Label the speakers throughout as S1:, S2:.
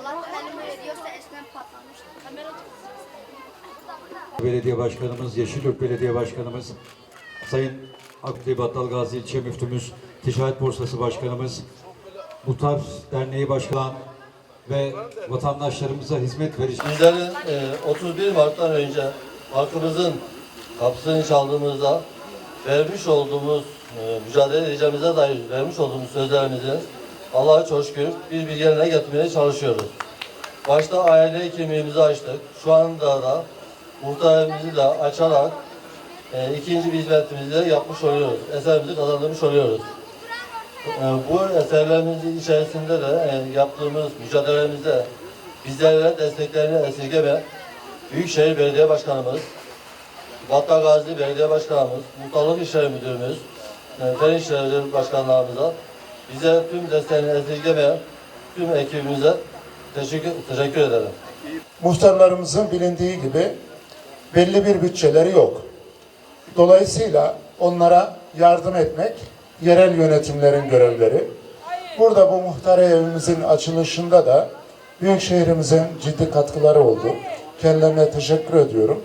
S1: Veriyorsa patlamıştı.
S2: Belediye Başkanımız, Yeşilyurt Belediye Başkanımız, Sayın Akli Battal Gazi İlçe Müftümüz, Ticaret Borsası Başkanımız, Muhtar Derneği Başkanı ve vatandaşlarımıza hizmet verici
S3: Bizlerin e, 31 Mart'tan önce halkımızın kapısını çaldığımızda vermiş olduğumuz, e, mücadele edeceğimize dair vermiş olduğumuz sözlerimizi Allah'a çok şükür bir bir yerine getirmeye çalışıyoruz. Başta aile kimliğimizi açtık. Şu anda da muhtarımızı da açarak e, ikinci bir hizmetimizi de yapmış oluyoruz. Eserimizi kazandırmış oluyoruz. E, Bu eserlerimizin içerisinde de e, yaptığımız mücadelemizde bizlere desteklerini esirgeme Büyükşehir Belediye Başkanımız, Battal Gazi Belediye Başkanımız, Muhtarlık İşleri Müdürümüz, e, Fen İşleri Başkanlarımıza bize tüm desteğini esirgeme tüm ekibimize teşekkür, teşekkür ederim.
S4: muhtarlarımızın bilindiği gibi belli bir bütçeleri yok. Dolayısıyla onlara yardım etmek yerel yönetimlerin görevleri. Burada bu muhtar evimizin açılışında da Büyükşehirimizin ciddi katkıları oldu. Kendilerine teşekkür ediyorum.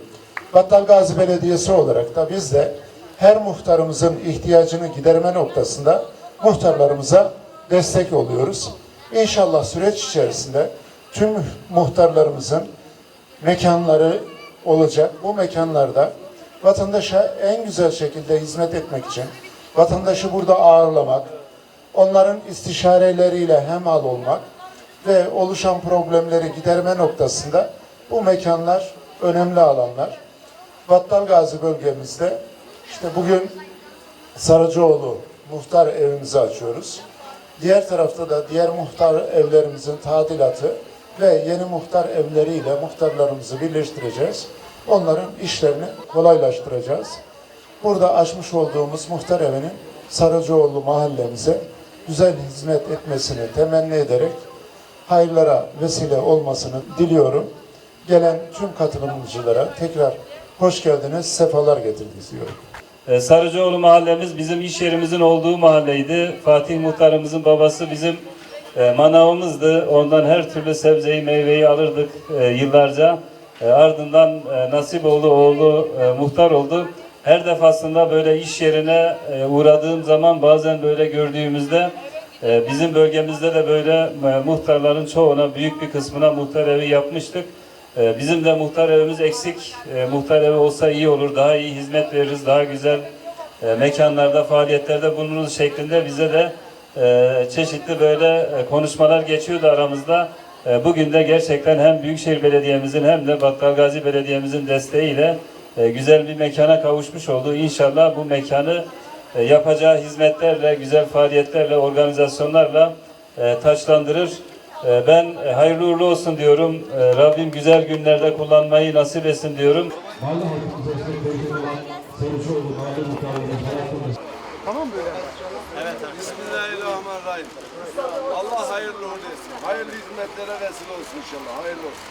S4: Battal Gazi Belediyesi olarak da biz de her muhtarımızın ihtiyacını giderme noktasında muhtarlarımıza destek oluyoruz. İnşallah süreç içerisinde tüm muhtarlarımızın mekanları olacak. Bu mekanlarda vatandaşa en güzel şekilde hizmet etmek için vatandaşı burada ağırlamak, onların istişareleriyle hemal olmak ve oluşan problemleri giderme noktasında bu mekanlar önemli alanlar. Battal Gazi bölgemizde işte bugün Sarıcıoğlu muhtar evimizi açıyoruz. Diğer tarafta da diğer muhtar evlerimizin tadilatı ve yeni muhtar evleriyle muhtarlarımızı birleştireceğiz. Onların işlerini kolaylaştıracağız. Burada açmış olduğumuz muhtar evinin Sarıcıoğlu mahallemize güzel hizmet etmesini temenni ederek hayırlara vesile olmasını diliyorum. Gelen tüm katılımcılara tekrar hoş geldiniz, sefalar getirdiniz diyorum.
S5: Ee, Sarıcıoğlu mahallemiz bizim iş yerimizin olduğu mahalleydi. Fatih muhtarımızın babası bizim e, manavımızdı. Ondan her türlü sebzeyi, meyveyi alırdık e, yıllarca. E, ardından nasip oldu, oğlu muhtar oldu. Her defasında böyle iş yerine uğradığım zaman bazen böyle gördüğümüzde bizim bölgemizde de böyle muhtarların çoğuna, büyük bir kısmına muhtar evi yapmıştık. Ee, Bizim de muhtar evimiz eksik. Ee, Muhtar evi olsa iyi olur. Daha iyi hizmet veririz. Daha güzel e, mekanlarda, faaliyetlerde bulunuruz şeklinde bize de e, çeşitli böyle e, konuşmalar geçiyordu aramızda. Bugün de gerçekten hem Büyükşehir Belediye'mizin hem de Battalgazi Belediye'mizin desteğiyle güzel bir mekana kavuşmuş oldu. İnşallah bu mekanı yapacağı hizmetlerle, güzel faaliyetlerle, organizasyonlarla taçlandırır. Ee, Ben e, hayırlı uğurlu olsun diyorum. Ee, Rabbim güzel günlerde kullanmayı nasip etsin diyorum.
S2: Muhtarlığı'nın hayatımız
S6: Evet. Bismillahirrahmanirrahim. Allah hayırlı uğurlu etsin. Hayırlı hizmetlere vesile olsun inşallah. Hayırlı olsun.